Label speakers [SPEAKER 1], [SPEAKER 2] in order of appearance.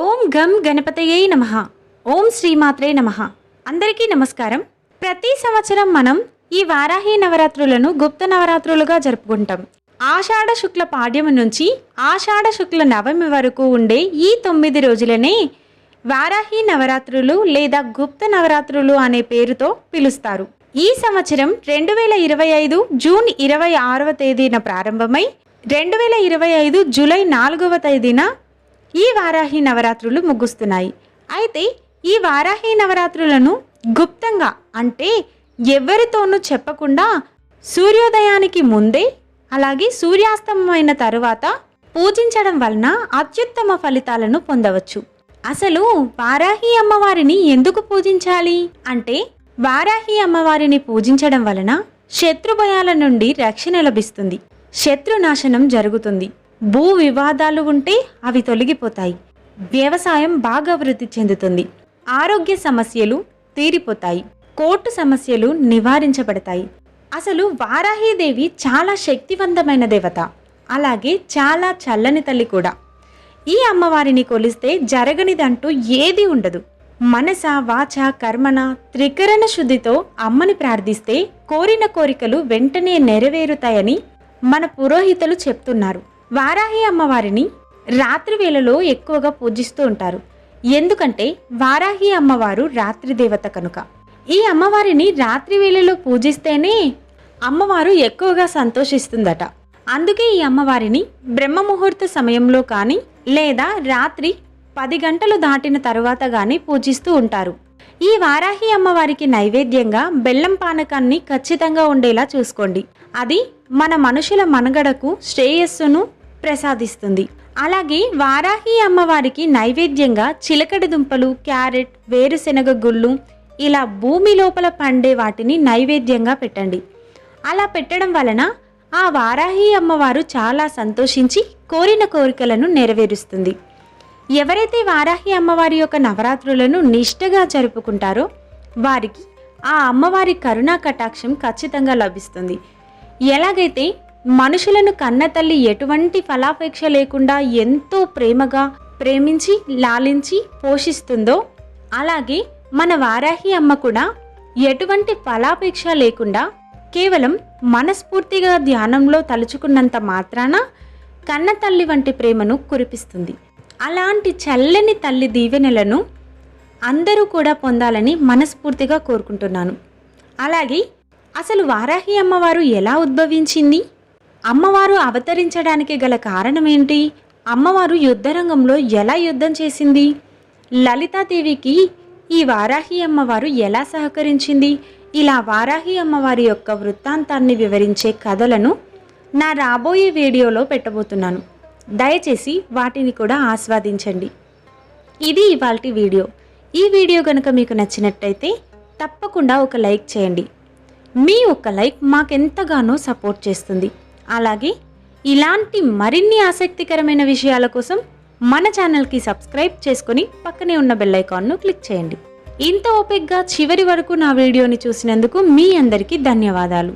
[SPEAKER 1] ఓం గం గణపతయే నమ. ఓం శ్రీమాత్రే నమ. అందరికీ నమస్కారం. ప్రతి సంవత్సరం మనం ఈ వారాహి నవరాత్రులను గుప్త నవరాత్రులుగా జరుపుకుంటాం. ఆషాఢ శుక్ల పాడ్యము నుంచి ఆషాఢ శుక్ల నవమి వరకు ఉండే ఈ తొమ్మిది రోజులనే వారాహి నవరాత్రులు లేదా గుప్త నవరాత్రులు అనే పేరుతో పిలుస్తారు. ఈ సంవత్సరం రెండు వేల ఇరవై ఐదు జూన్ ఇరవై ఆరవ తేదీన ప్రారంభమై రెండు వేల ఇరవై ఐదు జూలై నాలుగవ తేదీన ఈ వారాహి నవరాత్రులు ముగుస్తున్నాయి. అయితే ఈ వారాహి నవరాత్రులను గుప్తంగా అంటే ఎవరితోనూ చెప్పకుండా సూర్యోదయానికి ముందే అలాగే సూర్యాస్తమమైన తరువాత పూజించడం వలన అత్యుత్తమ ఫలితాలను పొందవచ్చు. అసలు వారాహి అమ్మవారిని ఎందుకు పూజించాలి? అంటే వారాహి అమ్మవారిని పూజించడం వలన శత్రుభయాల నుండి రక్షణ లభిస్తుంది. శత్రునాశనం జరుగుతుంది. భూ వివాదాలు ఉంటే అవి తొలగిపోతాయి. వ్యవసాయం బాగా వృద్ధి చెందుతుంది. ఆరోగ్య సమస్యలు తీరిపోతాయి. కోర్టు సమస్యలు నివారించబడతాయి. అసలు వారాహీదేవి చాలా శక్తివంతమైన దేవత. అలాగే చాలా చల్లని తల్లి కూడా. ఈ అమ్మవారిని కొలిస్తే జరగనిదంటూ ఏది ఉండదు. మనస వాచ కర్మణ త్రికరణ శుద్ధితో అమ్మని ప్రార్థిస్తే కోరిన కోరికలు వెంటనే నెరవేరుతాయని మన పురోహితులు చెప్తున్నారు. వారాహి అమ్మవారిని రాత్రి వేళలో ఎక్కువగా పూజిస్తూ ఉంటారు. ఎందుకంటే వారాహి అమ్మవారు రాత్రి దేవత కనుక. ఈ అమ్మవారిని రాత్రి వేళలో పూజిస్తేనే అమ్మవారు ఎక్కువగా సంతోషిస్తుందట. అందుకే ఈ అమ్మవారిని బ్రహ్మ ముహూర్త సమయంలో కానీ లేదా రాత్రి పది గంటలు దాటిన తరువాత కానీ పూజిస్తూ ఉంటారు. ఈ వారాహి అమ్మవారికి నైవేద్యంగా బెల్లం పానకాన్ని ఖచ్చితంగా ఉండేలా చూసుకోండి. అది మన మనుషుల మనుగడకు శ్రేయస్సును ప్రసాదిస్తుంది. అలాగే వారాహి అమ్మవారికి నైవేద్యంగా చిలకడ దుంపలు క్యారెట్ వేరుశెనగ గుళ్ళు ఇలా భూమి లోపల పండే వాటిని నైవేద్యంగా పెట్టండి. అలా పెట్టడం వలన ఆ వారాహి అమ్మవారు చాలా సంతోషించి కోరిన కోరికలను నెరవేరుస్తుంది. ఎవరైతే వారాహి అమ్మవారి యొక్క నవరాత్రులను నిష్ఠగా జరుపుకుంటారో వారికి ఆ అమ్మవారి కరుణా కటాక్షం ఖచ్చితంగా లభిస్తుంది. ఎలాగైతే మనుషులను కన్న తల్లి ఎటువంటి ఫలాపేక్ష లేకుండా ఎంతో ప్రేమగా ప్రేమించి లాలించి పోషిస్తుందో అలాగే మన వారాహి అమ్మ కూడా ఎటువంటి ఫలాపేక్ష లేకుండా కేవలం మనస్ఫూర్తిగా ధ్యానంలో తలుచుకున్నంత మాత్రాన కన్న తల్లి వంటి ప్రేమను కురిపిస్తుంది. అలాంటి చల్లని తల్లి దీవెనలను అందరూ కూడా పొందాలని మనస్ఫూర్తిగా కోరుకుంటున్నాను. అలాగే అసలు వారాహి అమ్మవారు ఎలా ఉద్భవించింది? అమ్మవారు అవతరించడానికి గల కారణం ఏంటి అమ్మవారు యుద్ధరంగంలో ఎలా యుద్ధం చేసింది? లలితాదేవికి ఈ వారాహి అమ్మవారు ఎలా సహకరించింది? ఇలా వారాహి అమ్మవారి యొక్క వృత్తాంతాన్ని వివరించే కథలను నా రాబోయే వీడియోలో పెట్టబోతున్నాను. దయచేసి వాటిని కూడా ఆస్వాదించండి. ఇది ఇవాల్టి వీడియో. ఈ వీడియో కనుక మీకు నచ్చినట్టయితే తప్పకుండా ఒక లైక్ చేయండి. మీ ఒక లైక్ మాకెంతగానో సపోర్ట్ చేస్తుంది. అలాగే ఇలాంటి మరిన్ని ఆసక్తికరమైన విషయాల కోసం మన ఛానల్కి సబ్స్క్రైబ్ చేసుకొని పక్కనే ఉన్న బెల్ ఐకాన్ను క్లిక్ చేయండి. ఇంత ఓపిక్గా చివరి వరకు నా వీడియోని చూసినందుకు మీ అందరికీ ధన్యవాదాలు.